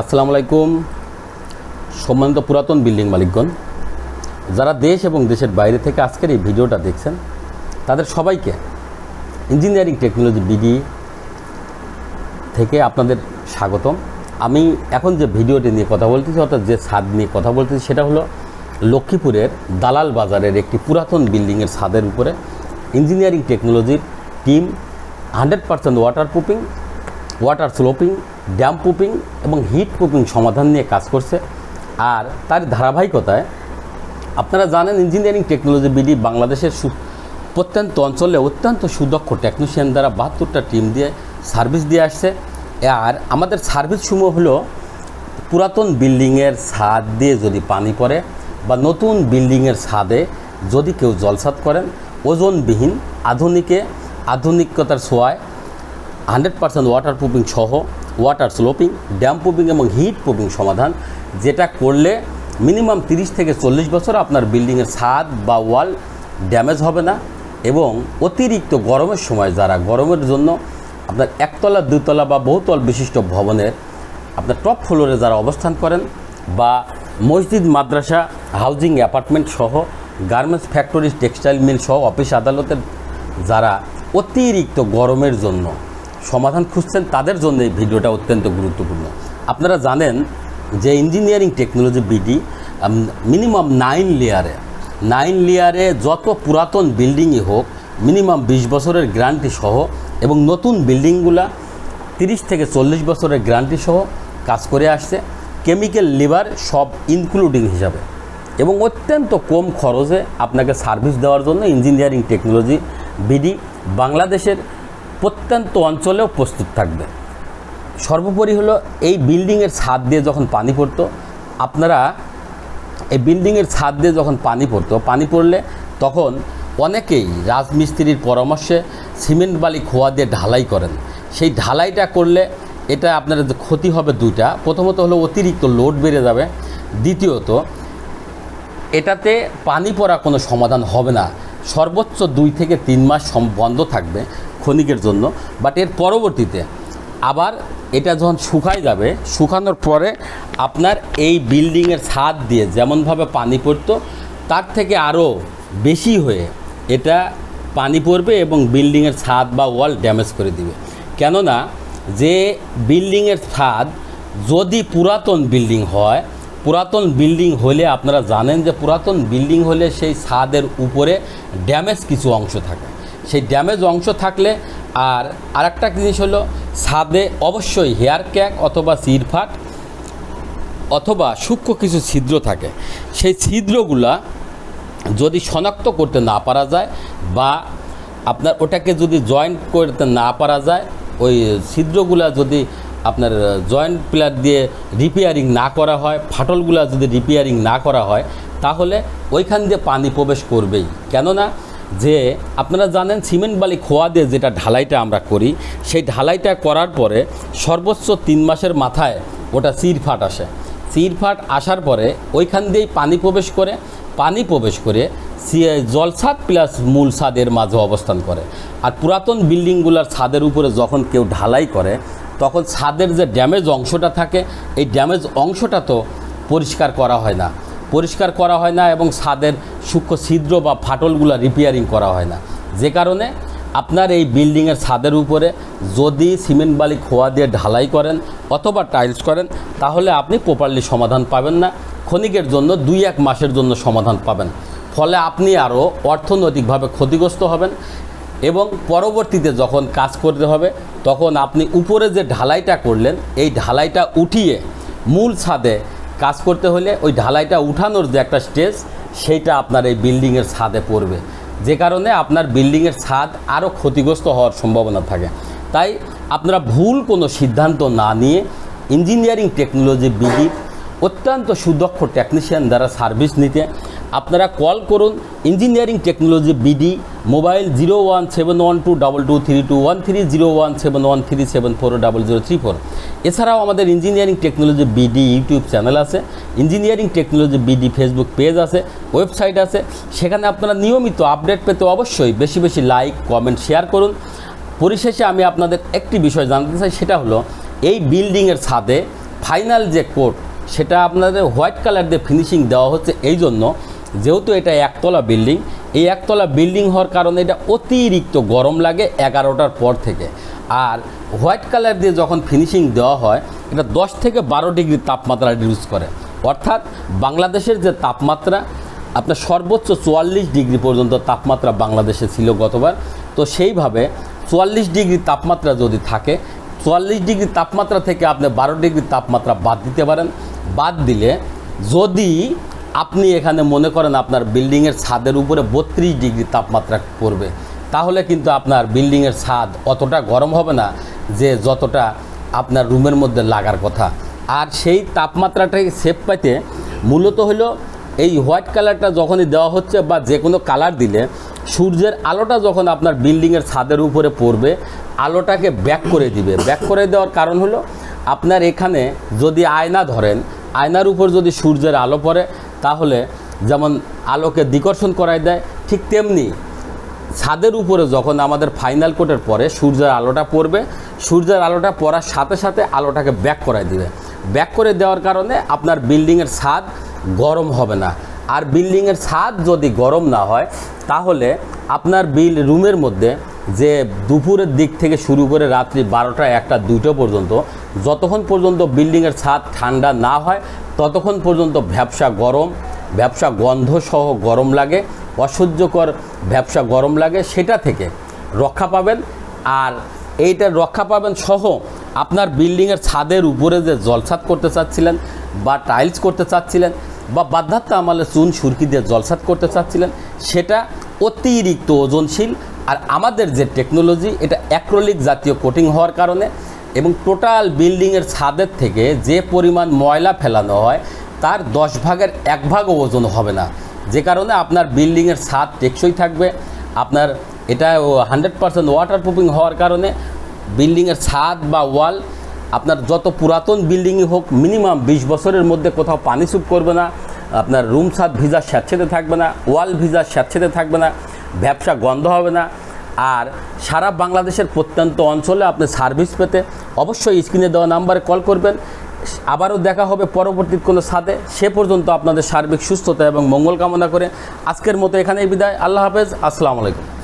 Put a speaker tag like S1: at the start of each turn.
S1: আসসালামু আলাইকুম। সম্মানিত পুরাতন বিল্ডিং মালিকগণ, যারা দেশ এবং দেশের বাইরে থেকে আজকের এই ভিডিওটা দেখছেন, তাদের সবাইকে ইঞ্জিনিয়ারিং টেকনোলজি বিডি থেকে আপনাদের স্বাগতম। আমি এখন যে ভিডিওটি নিয়ে কথা বলতেছি, অর্থাৎ যে ছাদ নিয়ে কথা বলতেছি, সেটা হলো লক্ষ্মীপুরের দালাল বাজারের একটি পুরাতন বিল্ডিংয়ের ছাদের উপরে ইঞ্জিনিয়ারিং টেকনোলজির team, hundred percent water proofing water sloping damp proofing এবং হিট প্রুফিং সমাধান নিয়ে কাজ করছে। আর তার ধারাবাহিকতায় আপনারা জানেন ইঞ্জিনিয়ারিং টেকনোলজি বিডি বাংলাদেশের সু প্রত্যন্ত অঞ্চলে অত্যন্ত সুদক্ষ টেকনিশিয়ান দ্বারা বাহাত্তরটা টিম দিয়ে সার্ভিস দিয়ে আসছে। আর আমাদের সার্ভিসসমূহ হলো পুরাতন বিল্ডিংয়ের ছাদ দিয়ে যদি পানি পড়ে বা নতুন বিল্ডিংয়ের ছাদে যদি কেউ জলসাদ করেন, ওজনবিহীন, আধুনিকে, আধুনিকতার ছোঁয়ায় হান্ড্রেড পার্সেন্ট ওয়াটার প্রুফিং সহ ওয়াটার স্লোপিং ড্যাম পুপিং এবং হিট পুপিং সমাধান, যেটা করলে মিনিমাম তিরিশ থেকে চল্লিশ বছর আপনার বিল্ডিংয়ের ছাদ বা ওয়াল ড্যামেজ হবে না এবং অতিরিক্ত গরমের সময় যারা, গরমের জন্য আপনার একতলা, দুতলা বা বহুতল বিশিষ্ট ভবনের আপনার টপ ফ্লোরে যারা অবস্থান করেন বা মসজিদ, মাদ্রাসা হাউজিং অ্যাপার্টমেন্ট সহ গার্মেন্টস ফ্যাক্টরি টেক্সটাইল মিল সহ অফিস আদালতের যারা অতিরিক্ত গরমের জন্য সমাধান খুঁজছেন তাদের জন্য এই ভিডিওটা অত্যন্ত গুরুত্বপূর্ণ। আপনারা জানেন যে engineering technology BD minimum nine লেয়ারে নাইন লেয়ারে যত পুরাতন বিল্ডিংই হোক মিনিমাম বিশ বছরের গ্যারান্টি সহ এবং নতুন বিল্ডিংগুলা তিরিশ থেকে চল্লিশ বছরের গ্যারান্টি সহ কাজ করে আসছে কেমিক্যাল লিভার সব ইনক্লুডিং হিসাবে। এবং অত্যন্ত কম খরচে আপনাকে সার্ভিস দেওয়ার জন্য ইঞ্জিনিয়ারিং টেকনোলজি বিডি বাংলাদেশের প্রত্যন্ত অঞ্চলেও প্রস্তুত থাকবে। সর্বোপরি হলো এই বিল্ডিংয়ের ছাদ দিয়ে যখন পানি পড়তো, আপনারা এই বিল্ডিংয়ের ছাদ দিয়ে যখন পানি পড়তো, পানি পড়লে তখন অনেকেই রাজমিস্ত্রির পরামর্শে সিমেন্ট বালি খোয়া দিয়ে ঢালাই করেন। সেই ঢালাইটা করলে এটা আপনার ক্ষতি হবে দুইটা। প্রথমত হলো অতিরিক্ত লোড বেড়ে যাবে। দ্বিতীয়ত, এটাতে পানি পড়া কোনো সমাধান হবে না। সর্বোচ্চ দুই থেকে তিন মাস বন্ধ থাকবে। ক্ষণিকের জন্য বাট এর পরবর্তীতে আবার এটা যখন শুকায় যাবে, শুকানোর পরে আপনার এই বিল্ডিংয়ের ছাদ দিয়ে যেমনভাবে পানি পড়তো, তার থেকে আরও বেশি হয়ে এটা পানি পড়বে এবং বিল্ডিংয়ের ছাদ বা ওয়াল ড্যামেজ করে দিবে। কেননা যে বিল্ডিংয়ের ছাদ যদি পুরাতন বিল্ডিং হয়, পুরাতন বিল্ডিং হলে আপনারা জানেন যে পুরাতন বিল্ডিং হলে সেই ছাদের উপরে ড্যামেজ কিছু অংশ থাকে। সেই ড্যামেজ অংশ থাকলে আর আরেকটা জিনিস হলো, ছাদে অবশ্যই হেয়ার ক্যাক অথবা সিরফাট অথবা সূক্ষ্ম কিছু ছিদ্র থাকে। সেই ছিদ্রগুলা যদি শনাক্ত করতে না পারা যায় বা আপনার ওটাকে যদি জয়েন্ট করতে না পারা যায়, ওই ছিদ্রগুলা যদি আপনার জয়েন্ট প্লার দিয়ে রিপেয়ারিং না করা হয়, ফাটলগুলা যদি রিপেয়ারিং না করা হয়, তাহলে ওইখান দিয়ে পানি প্রবেশ করবেই। কেননা যে আপনারা জানেন সিমেন্ট বালি খোয়া দিয়ে যেটা ঢালাইটা আমরা করি, সেই ঢালাইটা করার পরে সর্বোচ্চ তিন মাসের মাথায় ওটা চিরফাট আসে। চিরফাট আসার পরে ওইখান দিয়েই পানি প্রবেশ করে, পানি প্রবেশ করে জলছাদ প্লাস মূল ছাদের মাঝে অবস্থান করে। আর পুরাতন বিল্ডিংগুলোর ছাদের উপরে যখন কেউ ঢালাই করে, তখন ছাদের যে ড্যামেজ অংশটা থাকে, এই ড্যামেজ অংশটা তো পরিষ্কার করা হয় না। পরিষ্কার করা হয় না এবং ছাদের সূক্ষ্ম ছিদ্র বা ফাটলগুলো রিপেয়ারিং করা হয় না। যে কারণে আপনার এই বিল্ডিংয়ের ছাদের উপরে যদি সিমেন্ট বালি খোয়া দিয়ে ঢালাই করেন অথবা টাইলস করেন, তাহলে আপনি প্রপারলি সমাধান পাবেন না। ক্ষণিকের জন্য দুই এক মাসের জন্য সমাধান পাবেন। ফলে আপনি আরও অর্থনৈতিকভাবে ক্ষতিগ্রস্ত হবেন এবং পরবর্তীতে যখন কাজ করতে হবে, তখন আপনি উপরে যে ঢালাইটা করলেন, এই ঢালাইটা উঠিয়ে মূল ছাদে কাজ করতে হলে ওই ঢালাইটা উঠানোর যে একটা স্টেজ, সেইটা আপনার এই বিল্ডিংয়ের ছাদে পড়বে। যে কারণে আপনার বিল্ডিংয়ের ছাদ আরও ক্ষতিগ্রস্ত হওয়ার সম্ভাবনা থাকে। তাই আপনারা ভুল কোনো সিদ্ধান্ত না নিয়ে ইঞ্জিনিয়ারিং টেকনোলজি বিডি অত্যন্ত সুদক্ষ টেকনিশিয়ান দ্বারা সার্ভিস নিতে আপনারা কল করুন engineering technology BD, mobile zero one seven one two double two three two one three zero one seven one three seven four double zero three four. এছাড়াও আমাদের engineering technology BD YouTube channel আছে। Engineering technology BD Facebook page আছে, website আছে। সেখানে আপনারা নিয়মিত update পেতে অবশ্যই বেশি বেশি লাইক, কমেন্ট, শেয়ার করুন। পরিশেষে আমি আপনাদের একটি বিষয় জানতে চাই, সেটা হলো এই বিল্ডিংয়ের ছাদে ফাইনাল যে কোট, সেটা আপনাদের হোয়াইট কালার দিয়ে ফিনিশিং দেওয়া হচ্ছে, এই জন্য যেহেতু এটা একতলা বিল্ডিং, এই একতলা বিল্ডিং হওয়ার কারণে এটা অতিরিক্ত গরম লাগে এগারোটার পর থেকে। আর হোয়াইট কালার দিয়ে যখন ফিনিশিং দেওয়া হয়, এটা দশ থেকে বারো ডিগ্রি তাপমাত্রা রিডিউস করে। অর্থাৎ বাংলাদেশের যে তাপমাত্রা, আপনার সর্বোচ্চ চুয়াল্লিশ ডিগ্রি পর্যন্ত তাপমাত্রা বাংলাদেশে ছিল গতবার। তো সেইভাবে চুয়াল্লিশ ডিগ্রি তাপমাত্রা যদি থাকে, চুয়াল্লিশ ডিগ্রি তাপমাত্রা থেকে আপনি বারো ডিগ্রি তাপমাত্রা বাদ দিতে পারেন। বাদ দিলে যদি আপনি এখানে মনে করেন আপনার বিল্ডিংয়ের ছাদের উপরে বত্রিশ ডিগ্রি তাপমাত্রা পড়বে। তাহলে কিন্তু আপনার বিল্ডিংয়ের ছাদ অতটা গরম হবে না যে যতটা আপনার রুমের মধ্যে লাগার কথা। আর সেই তাপমাত্রাটাকে সেভ পাইতে মূলত হলো এই হোয়াইট কালারটা যখনই দেওয়া হচ্ছে বা যে কোনো কালার দিলে সূর্যের আলোটা যখন আপনার বিল্ডিংয়ের ছাদের উপরে পড়বে, আলোটাকে ব্যাক করে দিবে। ব্যাক করে দেওয়ার কারণ হলো আপনার এখানে যদি আয়না ধরেন, আয়নার উপর যদি সূর্যের আলো পড়ে তাহলে যেমন আলোকে দিকর্ষণ করায় দেয়, ঠিক তেমনি ছাদের উপরে যখন আমাদের ফাইনাল কোটের পরে সূর্যের আলোটা পড়বে, সূর্যের আলোটা পড়ার সাথে সাথে আলোটাকে ব্যাক করায় দিবে। ব্যাক করে দেওয়ার কারণে আপনার বিল্ডিংয়ের ছাদ গরম হবে না। আর বিল্ডিংয়ের ছাদ যদি গরম না হয়, তাহলে আপনার বিল রুমের মধ্যে যে দুপুরের দিক থেকে শুরু করে রাত্রি বারোটা, একটা, দুটো পর্যন্ত, যতক্ষণ পর্যন্ত বিল্ডিংয়ের ছাদ ঠান্ডা না হয়, ততক্ষণ পর্যন্ত ভ্যাবসা গরম, ব্যবসা গন্ধ সহ গরম লাগে, অসহ্যকর ব্যবসা গরম লাগে, সেটা থেকে রক্ষা পাবেন। আর এইটার রক্ষা পাবেন সহ আপনার বিল্ডিংয়ের ছাদের উপরে যে জলসাত করতে চাচ্ছিলেন বা টাইলস করতে চাচ্ছিলেন বা বাধ্যাত্ম আমলে চুন সুরকি দিয়ে জলসাত করতে চাচ্ছিলেন, সেটা অতিরিক্ত ওজনশীল আর আমাদের যে টেকনোলজি এটা অ্যাক্রোলিক জাতীয় কোটিং হওয়ার কারণে এবং টোটাল বিল্ডিংয়ের ছাদের থেকে যে পরিমাণ ময়লা ফেলানো হয়, তার দশ ভাগের এক ভাগও ওজন হবে না। যে কারণে আপনার বিল্ডিংয়ের ছাদ টেকসই থাকবে। আপনার এটা হান্ড্রেড পার্সেন্ট ওয়াটার প্রুফিং হওয়ার কারণে বিল্ডিংয়ের ছাদ বা ওয়াল আপনার যত পুরাতন বিল্ডিংই হোক মিনিমাম বিশ বছরের মধ্যে কোথাও পানি সুপ করবে না, আপনার রুম ছাদ ভিজা স্যাঁতসেতে থাকবে না ওয়াল ভিজা স্যাঁতসেতে থাকবে না, ব্যবসা গন্ধ হবে না। আর সারা বাংলাদেশের প্রত্যন্ত অঞ্চলে আপনি সার্ভিস পেতে অবশ্যই স্ক্রিনে দেওয়া নাম্বারে কল করবেন। আবারও দেখা হবে পরবর্তী কোনো সাথে সে পর্যন্ত আপনাদের সার্বিক সুস্থতা এবং মঙ্গল কামনা করে আজকের মতো এখানেই বিদায়। আল্লাহ হাফেজ। আসসালামু আলাইকুম।